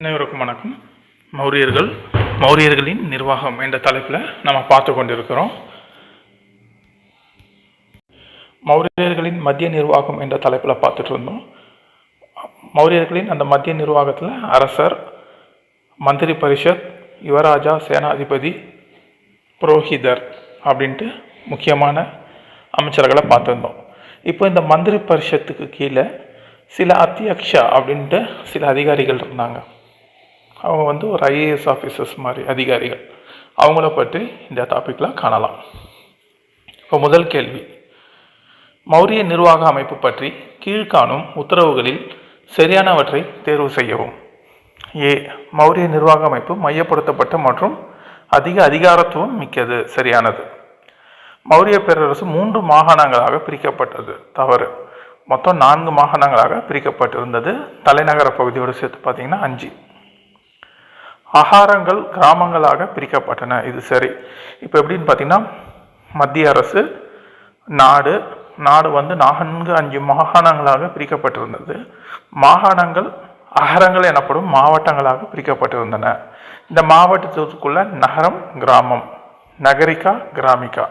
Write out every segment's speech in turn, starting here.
அனைவருக்கும் வணக்கம். மௌரியர்கள் மௌரியர்களின் நிர்வாகம் என்ற தலைப்பில் நம்ம பார்த்து கொண்டிருக்கிறோம். மௌரியர்களின் மத்திய நிர்வாகம் என்ற தலைப்பில் பார்த்துட்டு இருந்தோம். மௌரியர்களின் அந்த மத்திய நிர்வாகத்தில் அரசர் மந்திரி பரிஷத் யுவராஜா சேனாதிபதி புரோஹிதர் அப்படின்ட்டு முக்கியமான அமைச்சர்களை பார்த்துருந்தோம். இப்போ இந்த மந்திரி பரிஷத்துக்கு கீழே சில அத்தியக்ஷா அப்படின்ட்டு சில அதிகாரிகள் இருந்தாங்க. அவங்க வந்து ஒரு ஐஏஎஸ் ஆஃபீஸர்ஸ் மாதிரி அதிகாரிகள். அவங்கள பற்றி இந்த டாப்பிக்கில் காணலாம். இப்போ முதல் கேள்வி. மௌரிய நிர்வாக அமைப்பு பற்றி கீழ்காணும் உத்தரவுகளில் சரியானவற்றை தேர்வு செய்யவும். ஏ. மௌரிய நிர்வாக அமைப்பு மையப்படுத்தப்பட்ட மற்றும் அதிக அதிகாரத்துவம் மிக்கது சரியானது. மௌரிய பேரரசு மூன்று மாகாணங்களாக பிரிக்கப்பட்டது. தவறு. மொத்தம் நான்கு மாகாணங்களாக பிரிக்கப்பட்டிருந்தது. தலைநகர பகுதியோடு சேர்த்து பார்த்தீங்கன்னா அஞ்சு. அகாரங்கள் கிராமங்களாக பிரிக்கப்பட்டன. இது சரி. இப்போ எப்படின்னு பார்த்தீங்கன்னா மத்திய அரசு நாடு நாடு வந்து நான்கு அஞ்சு மாகாணங்களாக பிரிக்கப்பட்டிருந்தது. மாகாணங்கள் அகரங்கள் எனப்படும் மாவட்டங்களாக பிரிக்கப்பட்டிருந்தன. இந்த மாவட்டத்துக்குள்ள நகரம் கிராமம். நகரிக்கா கிராமிகா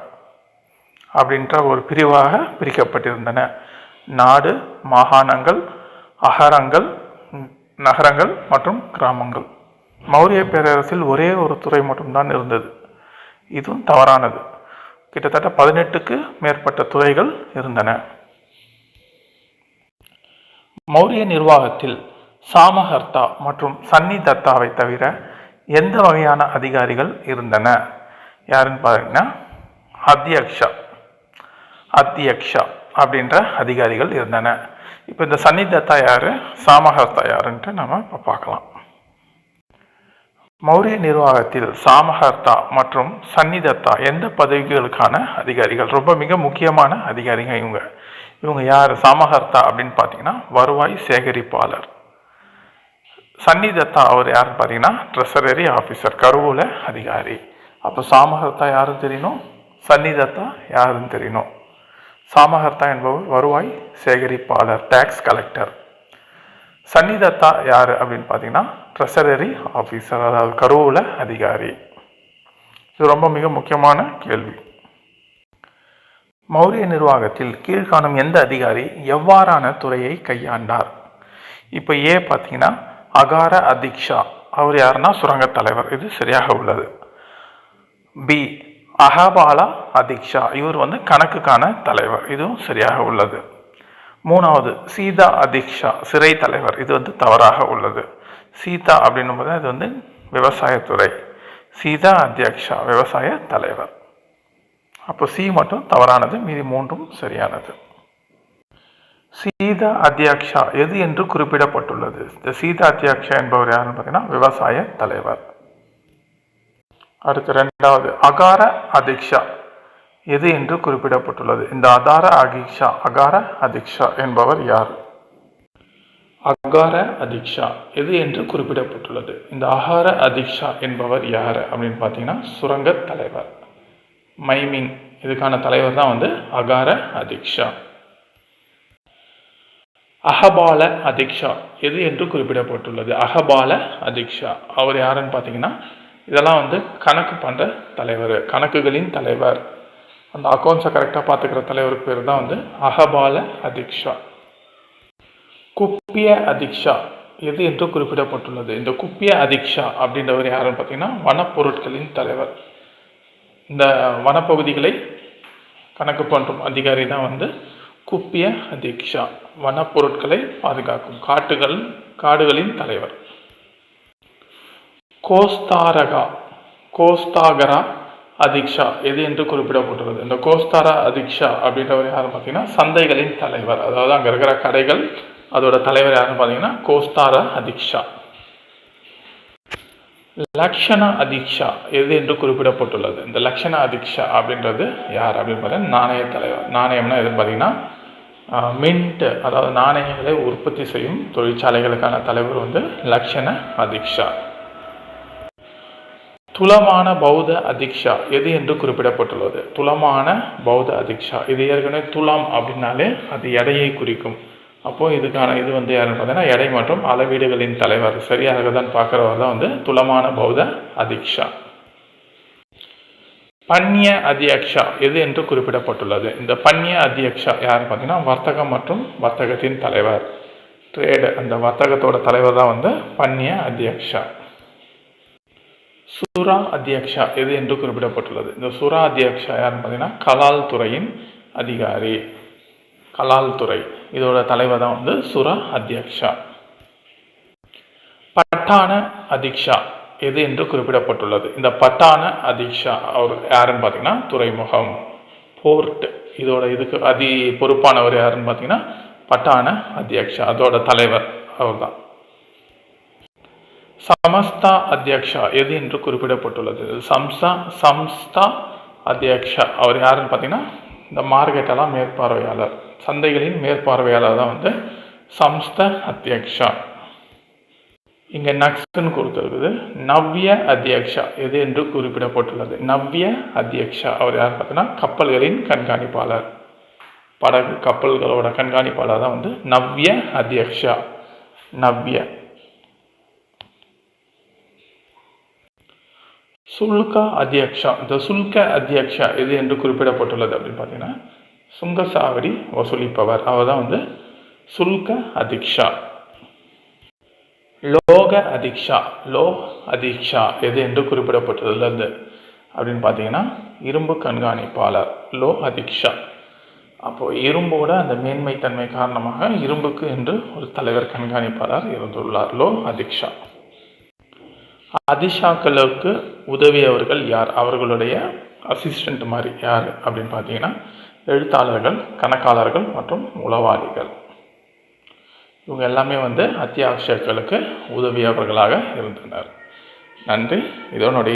அப்படின்ற ஒரு பிரிவாக பிரிக்கப்பட்டிருந்தன. நாடு மாகாணங்கள் அகரங்கள் நகரங்கள் மற்றும் கிராமங்கள். மௌரிய பேரரசில் ஒரே ஒரு துறை மட்டும்தான் இருந்தது. இதுவும் தவறானது. கிட்டத்தட்ட பதினெட்டுக்கு மேற்பட்ட துறைகள் இருந்தன. மௌரிய நிர்வாகத்தில் சாமஹர்த்தா மற்றும் சன்னி தத்தாவை தவிர எந்த வகையான அதிகாரிகள் இருந்தன? யாருன்னு பார்த்தீங்கன்னா அத்தியக்ஷா அத்தியக்ஷா அப்படின்ற அதிகாரிகள் இருந்தன. இப்போ இந்த சன்னி தத்தா யாரு? சாமஹர்த்தா யாருன்ட்டு நம்ம இப்போ பார்க்கலாம். மௌரிய நிர்வாகத்தில் சாமஹர்த்தா மற்றும் சன்னிதத்தா எந்த பதவிகளுக்கான அதிகாரிகள்? ரொம்ப மிக முக்கியமான அதிகாரிங்க இவங்க. இவங்க யார்? சாமஹர்த்தா அப்படின்னு பார்த்தீங்கன்னா வருவாய் சேகரிப்பாளர். சன்னிதத்தா அவர் யாருன்னு பார்த்தீங்கன்னா ட்ரெஷரரி ஆஃபீஸர் கருவூல அதிகாரி. அப்போ சாமஹர்த்தா யாருன்னு தெரியணும் சன்னிதத்தா யாருன்னு தெரியணும் சாமஹர்த்தா என்பவர் வருவாய் சேகரிப்பாளர் டேக்ஸ் கலெக்டர் சன்னிதத்தா யார் அப்படின்னு பார்த்தீங்கன்னா ட்ரெஷரரி ஆஃபீஸர் அதாவது கருவூல அதிகாரி. இது ரொம்ப மிக முக்கியமான கேள்வி. மௌரிய நிர்வாகத்தில் கீழ்காணும் எந்த அதிகாரி எவ்வாறான துறையை கையாண்டார்? இப்போ ஏ பார்த்தீங்கன்னா அகார அதிக்ஷா. அவர் யாருன்னா சுரங்கத் தலைவர். இது சரியாக உள்ளது. பி அகபாலா அதிக்ஷா. இவர் வந்து கணக்குக்கான தலைவர். இதுவும் சரியாக உள்ளது. மூணாவது சீதா அதிக்ஷா சிறை தலைவர். இது வந்து தவறாக உள்ளது. சீதா அப்படின்னும் போது இது வந்து விவசாயத்துறை. சீதா அத்தியக்ஷா விவசாய தலைவர். அப்போ சி மட்டும் தவறானது மீதி மூன்றும் சரியானது. சீதா அத்தியக்ஷா எது என்று குறிப்பிடப்பட்டுள்ளது? இந்த சீதா அத்தியக்ஷா என்பவர் யாருன்னு பார்த்தீங்கன்னா விவசாய தலைவர். அடுத்து ரெண்டாவது அகார அதிக்ஷா. எது என்று குறிப்பிடப்பட்டுள்ளது. இந்த அதார அதிக்ஷா அகார அதிக்ஷா என்பவர் யார்? அகார அதிக்ஷா எது என்று குறிப்பிடப்பட்டுள்ளது. இந்த அகார அதிக்ஷா என்பவர் யார் அப்படின்னு பார்த்தீங்கன்னா சுரங்க தலைவர். மைமிங் இதுக்கான தலைவர் தான் வந்து அகார அதிக்ஷா. அகபால அதிக்ஷா எது என்று குறிப்பிடப்பட்டுள்ளது. அகபால அதிக்ஷா அவர் யாருன்னு பார்த்தீங்கன்னா இதெல்லாம் வந்து கணக்கு பண்ணுற தலைவர் கணக்குகளின் தலைவர். அந்த அக்கௌண்ட்ஸை கரெக்டாக பார்த்துக்கிற தலைவர் பேர் தான் வந்து அகபால அதிக்ஷா. குப்பிய அதிக்ஷா. எது என்று குறிப்பிடப்பட்டுள்ளது. இந்த குப்பிய அதிக்ஷா அப்படின்றவர் யாருன்னு பார்த்தீங்கன்னா வனப்பொருட்களின் தலைவர். இந்த வனப்பகுதிகளை கணக்கு பண்ணும் அதிகாரி தான் வந்து குப்பிய அதிக்ஷா. வனப்பொருட்களை பாதுகாக்கும் காட்டுகள் காடுகளின் தலைவர். கோஸ்தாரகா. கோஸ்தாகரா அதிக்ஷா எது என்று குறிப்பிடப்பட்டுள்ளது. இந்த கோஸ்தாரா அதிக்ஷா அப்படின்றவர் யாருன்னு பார்த்தீங்கன்னா சந்தைகளின் தலைவர். அதாவது அங்கே இருக்கிற கடைகள் அதோட தலைவர் யாருன்னு பார்த்தீங்கன்னா கோஸ்தாரா அதிக்ஷா. லக்ஷண அதிக்ஷா எது என்று குறிப்பிடப்பட்டுள்ளது. இந்த லக்ஷண அதிக்ஷா அப்படின்றது யார் அப்படின்னு பார்த்தீங்கன்னா நாணய தலைவர். நாணயம்னா எதுன்னு பார்த்தீங்கன்னா மின்ட் அதாவது நாணயங்களை உற்பத்தி செய்யும் தொழிற்சாலைகளுக்கான தலைவர் வந்து லக்ஷண அதிக்ஷா. துலமான பௌத்த அதிக்ஷா எது என்று குறிப்பிடப்பட்டுள்ளது? துலமான பௌத்த அதிக்ஷா. இது ஏற்கனவே துலாம் அப்படின்னாலே அது எடையை குறிக்கும். அப்போது இதுக்கான இது வந்து யாருன்னு பார்த்தீங்கன்னா எடை மற்றும் அளவீடுகளின் தலைவர். சரியாக தான் பார்க்குறவர் தான் வந்து துலமான பௌத்த அதிக்ஷா. பன்னிய அத்தியக்ஷா எது என்று குறிப்பிடப்பட்டுள்ளது. இந்த பன்னிய அத்தியக்ஷா யாருன்னு பார்த்தீங்கன்னா வர்த்தகம் மற்றும் வர்த்தகத்தின் தலைவர். ட்ரேடு அந்த வர்த்தகத்தோட தலைவர் தான் வந்து பன்னிய அத்தியக்ஷா சுரா அத்தியக்ஷா எது என்று குறிப்பிடப்பட்டுள்ளது. இந்த சுரா அத்தியக்ஷா யாருன்னு பார்த்தீங்கன்னா கலால் துறையின் அதிகாரி. கலால் துறை. இதோட தலைவர் தான் வந்து சுரா அத்தியக்ஷா. பட்டான அதிக்ஷா எது என்று குறிப்பிடப்பட்டுள்ளது. இந்த பட்டான அதிக்ஷா அவர் யாருன்னு பார்த்தீங்கன்னா துறைமுகம் போர்ட். இதோட இதுக்கு அதி பொறுப்பானவர் யாருன்னு பார்த்தீங்கன்னா பட்டான அத்தியக்ஷா அதோட தலைவர் அவர் தான் சமஸ்தா அத்தியக்ஷா எது என்று குறிப்பிடப்பட்டுள்ளது. சம்சா சம்ஸ்தா அத்தியக்ஷா. அவர் யாருன்னு பார்த்தீங்கன்னா இந்த மார்க்கெட்டெல்லாம் மேற்பார்வையாளர். சந்தைகளின் மேற்பார்வையாளர் தான் வந்து சம்ஸ்த அத்தியக்ஷா. இங்கே நக்ஸ்ன்னு கொடுத்துருக்குது. நவ்ய அத்தியக்ஷா எது என்று குறிப்பிடப்பட்டுள்ளது. நவ்ய அத்தியக்ஷா. அவர் யார் பார்த்தீங்கன்னா கப்பல்களின் கண்காணிப்பாளர். படகு கப்பல்களோட கண்காணிப்பாளர் தான் வந்து நவ்ய அத்தியக்ஷா. நவ்ய. சுல்கா அத்தியக்ஷா இந்த சுல்க அத்தியக்ஷா எது என்று குறிப்பிடப்பட்டுள்ளது அப்படின்னு பார்த்தீங்கன்னா சுங்கசாவடி வசூலிப்பவர். அவர் தான் வந்து சுல்க அதிக்ஷா லோக அதிக்ஷா லோ அதிக்ஷா எது என்று குறிப்பிடப்பட்டுள்ளது அப்படின்னு பார்த்தீங்கன்னா இரும்பு கண்காணிப்பாளர் லோ அதிக்ஷா அப்போது இரும்போட அந்த மேன்மைத்தன்மை காரணமாக இரும்புக்கு என்று ஒரு தலைவர் கண்காணிப்பாளர் இருந்துள்ளார் லோ அதிக்ஷா அதிஷாக்களுக்கு உதவியவர்கள் யார்? அவர்களுடைய அசிஸ்டண்ட் மாதிரி யார் அப்படின்னு பார்த்தீங்கன்னா எழுத்தாளர்கள் கணக்காளர்கள் மற்றும் உளவாளிகள். இவங்க எல்லாமே வந்து அத்தியாவசியர்களுக்கு உதவியவர்களாக இருந்தனர். நன்றி. இதனுடைய